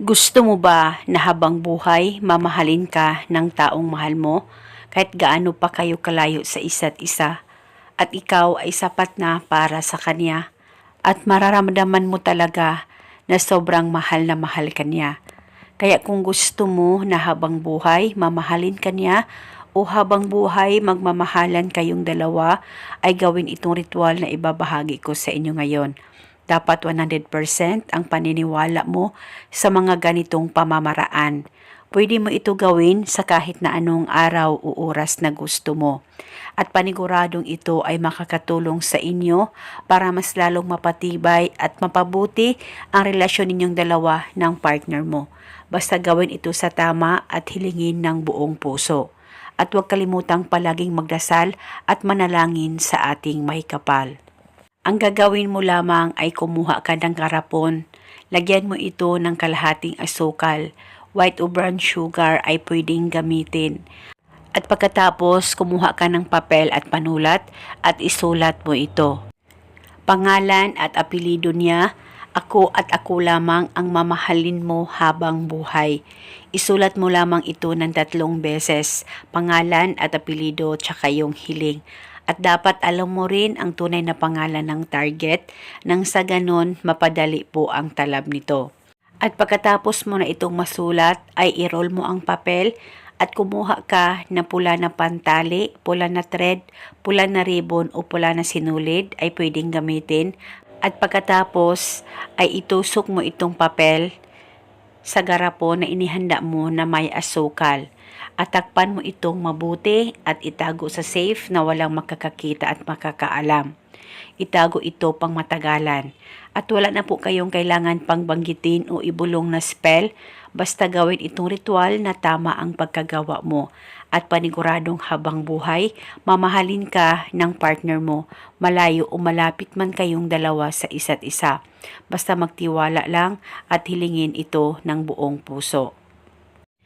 Gusto mo ba na habang buhay mamahalin ka ng taong mahal mo kahit gaano pa kayo kalayo sa isa't isa at ikaw ay sapat na para sa kanya at mararamdaman mo talaga na sobrang mahal na mahal ka niya. Kaya kung gusto mo na habang buhay mamahalin ka niya o habang buhay magmamahalan kayong dalawa ay gawin itong ritual na ibabahagi ko sa inyo ngayon. Dapat 100% ang paniniwala mo sa mga ganitong pamamaraan. Pwede mo ito gawin sa kahit na anong araw o oras na gusto mo. At paniguradong ito ay makakatulong sa inyo para mas lalong mapatibay at mapabuti ang relasyon ninyong dalawa ng partner mo. Basta gawin ito sa tama at hilingin ng buong puso. At huwag kalimutang palaging magdasal at manalangin sa ating may kapal. Ang gagawin mo lamang ay kumuha ka ng karapon. Lagyan mo ito ng kalahating asukal. White o brown sugar ay pwedeng gamitin. At pagkatapos, kumuha ka ng papel at panulat at isulat mo ito. Pangalan at apelido niya, ako at ako lamang ang mamahalin mo habang buhay. Isulat mo lamang ito ng tatlong beses, pangalan at apelido tsaka yung hiling. At dapat alam mo rin ang tunay na pangalan ng target nang sa ganon mapadali po ang talab nito. At pagkatapos mo na itong masulat ay i-roll mo ang papel at kumuha ka ng pula na pantali, pula na thread, pula na ribbon o pula na sinulid ay pwedeng gamitin. At pagkatapos ay itusok mo itong papel sa garapon na inihanda mo na may asukal. At takpan mo itong mabuti at itago sa safe na walang makakakita at makakaalam. Itago ito pang matagalan. At wala na po kayong kailangan pang banggitin o ibulong na spell. Basta gawin itong ritual na tama ang pagkagawa mo. At paniguradong habang buhay, mamahalin ka ng partner mo, malayo o malapit man kayong dalawa sa isa't isa. Basta magtiwala lang at hilingin ito ng buong puso.